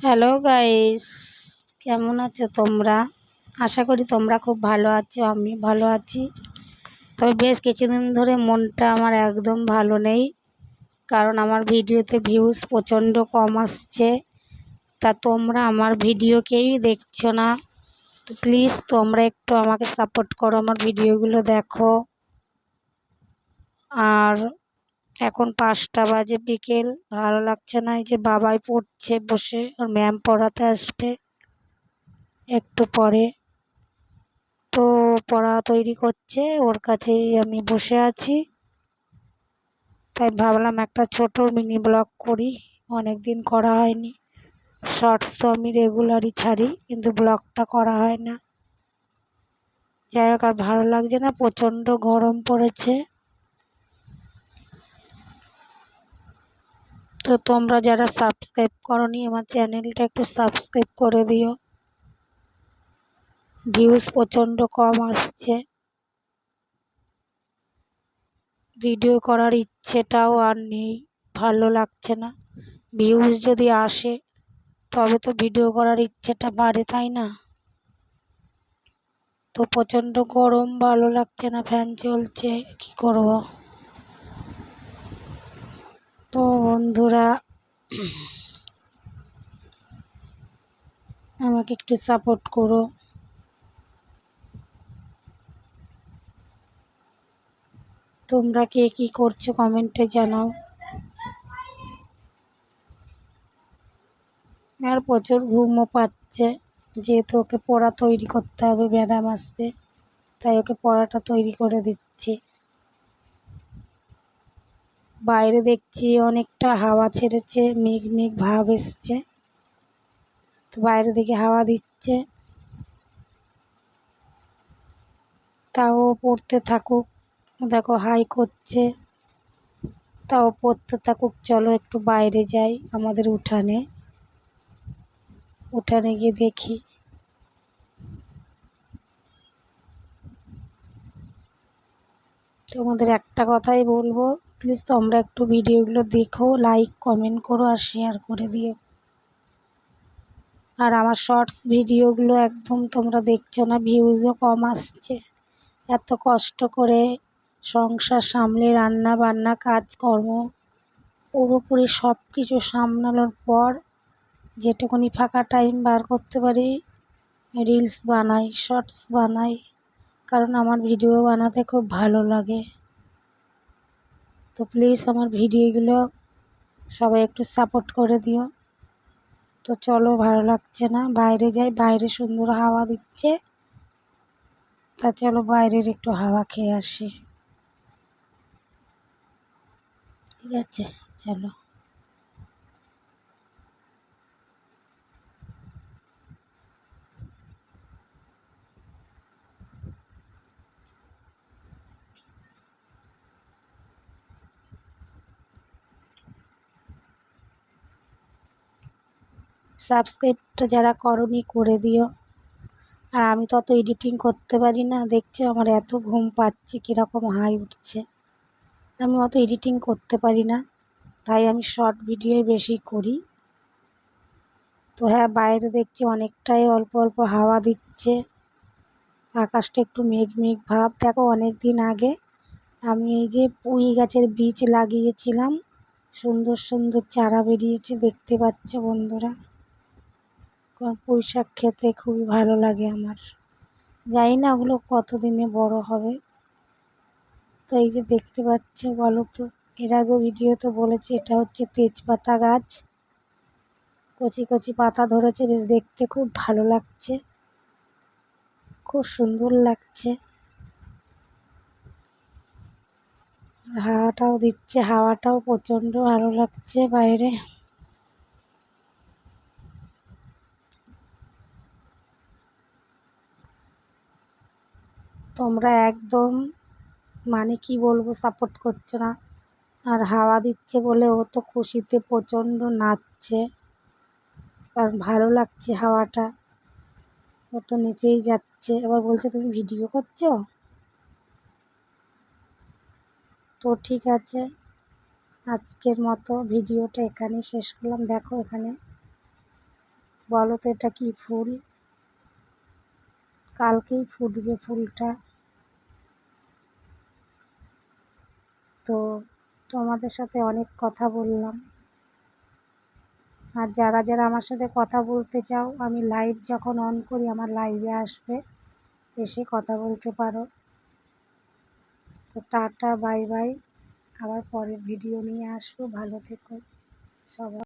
Hello guys কেমন আছো তোমরা? আশা করি তোমরা খুব ভালো আছো, আমি ভালো আছি। তবে বেশ কিছুদিন ধরে মনটা আমার একদম ভালো নেই, কারণ আমার ভিডিওতে ভিউজ প্রচণ্ড কম আসছে। তা তোমরা আমার ভিডিও কেউই দেখছ না? তো প্লিজ তোমরা একটু আমাকে সাপোর্ট করো আমার ভিডিওগুলো দেখো। আর এখন পাঁচটা বাজে বিকেল, ভালো লাগছে না, এই যে বাবাই পড়ছে বসে, ওর ম্যাম পড়াতে আসবে একটু পরে। তো পড়া তৈরি করছে, ওর কাছেই আমি বসে আছি। তাই ভাবলাম একটা ছোট মিনি ব্লগ করি অনেক দিন করা হয়নি। শর্টস তো আমি রেগুলারই ছাড়ি, কিন্তু ব্লগটা করা হয় না। যাই হোক, আর ভালো লাগছে না, প্রচণ্ড গরম পড়েছে। তো তোমরা যারা সাবস্ক্রাইব করনি, আমার চ্যানেলটা একটু সাবস্ক্রাইব করে দিও। ভিউজ প্রচণ্ড কম আসছে। ভিডিও করার ইচ্ছেটাও আর নেই, ভালো লাগছে না। ভিউজ যদি আসে, তবে তো ভিডিও করার ইচ্ছেটা বাড়ে, তাই না? তো প্রচণ্ড গরম, ভালো লাগছে না ফ্যান চলছে, কি করব? তো বন্ধুরা, আমাকে একটু সাপোর্ট করো। তোমরা কে কী করছ কমেন্টে জানাও। আর প্রচুর ঘুমও পাচ্ছে, যেহেতু ওকে পড়া তৈরি করতে হবে, ম্যাডাম আসবে, তাই ওকে পড়াটা তৈরি করে দিচ্ছি। বাইরে দেখছি অনেকটা হাওয়া ছেড়েছে, মেঘ মেঘ ভাব এসছে। তো বাইরে দিকে হাওয়া দিচ্ছে। তাও পড়তে থাকুক, দেখো হাই করছে। তাও পড়তে থাকুক, চলো একটু বাইরে যাই আমাদের উঠানে। উঠানে গিয়ে দেখি। তোমাদের একটা কথাই বলব প্লিজ তোমরা একটু ভিডিওগুলো দেখো লাইক কমেন্ট করো আর শেয়ার করে দিও। আর আমার শর্টস ভিডিওগুলো একদম তোমরা দেখছ না ভিউজও কম আসছে। এত কষ্ট করে সংসার সামলে, রান্না বান্না, কাজকর্ম, পুরোপুরি সব কিছু সামলানোর পর যেটুকুনি ফাঁকা টাইম বার করতে পারি রিলস বানাই শর্টস বানাই, কারণ আমার ভিডিও বানাতে খুব ভালো লাগে। তো প্লিজ আমার ভিডিওগুলো সবাই একটু সাপোর্ট করে দিও। তো চলো ভালো লাগছে না, বাইরে যাই, বাইরে সুন্দর হাওয়া দিচ্ছে। তা চলো বাইরের একটু হাওয়া খেয়ে আসি। ঠিক আছে, চলো। সাবস্ক্রাইবটা যারা করনি, করে দিও। আর আমি তো অত এডিটিং করতে পারি না। দেখছ আমার এত ঘুম পাচ্ছে, কীরকম হাই উঠছে। আমি অত এডিটিং করতে পারি না। তাই আমি শর্ট ভিডিওই বেশি করি। তো হ্যাঁ বাইরে দেখছি অনেকটাই অল্প অল্প হাওয়া দিচ্ছে। আকাশটা একটু মেঘ মেঘ ভাব। দেখো অনেক দিন আগে আমি এই যে পুঁই গাছের বীজ লাগিয়েছিলাম। সুন্দর সুন্দর চারা বেরিয়েছে, দেখতে পাচ্ছ বন্ধুরা। পুঁই শাক খেতে খুবই ভালো লাগে আমার। জানি না ওগুলো কতদিনে বড় হবে। তো এই যে দেখতে পাচ্ছ, বলো তো, এর আগেও ভিডিওতে বলেছি, এটা হচ্ছে তেজপাতা গাছ। কচি কচি পাতা ধরেছে, বেশ দেখতে খুব ভালো লাগছে। খুব সুন্দর লাগছে। হাওয়াটাও দিচ্ছে, হাওয়াটাও প্রচণ্ড ভালো লাগছে বাইরে। তোমরা একদম মানে কি বলব সাপোর্ট করছ না। আর হাওয়া দিচ্ছে বলে ও তো খুশিতে প্রচণ্ড নাচছে। কারণ ভালো লাগছে হাওয়াটা। ও তো নেচেই যাচ্ছে। এবার বলছে, তুমি ভিডিও করছ? তো ঠিক আছে। আজকের মতো ভিডিওটা এখানেই শেষ করলাম। দেখো এখানে। বলো তো এটা কি ফুল? কালকেই ফুটবে ফুলটা। তো তোমাদের সাথে অনেক কথা বললাম। আর যারা যারা আমার সাথে কথা বলতে চাও, আমি লাইভ যখন অন করি, আমার লাইভে আসবে, এসে কথা বলতে পারো। তো টাটা বাই বাই আবার পরের ভিডিও নিয়ে আসব। ভালো থেকো সবাই।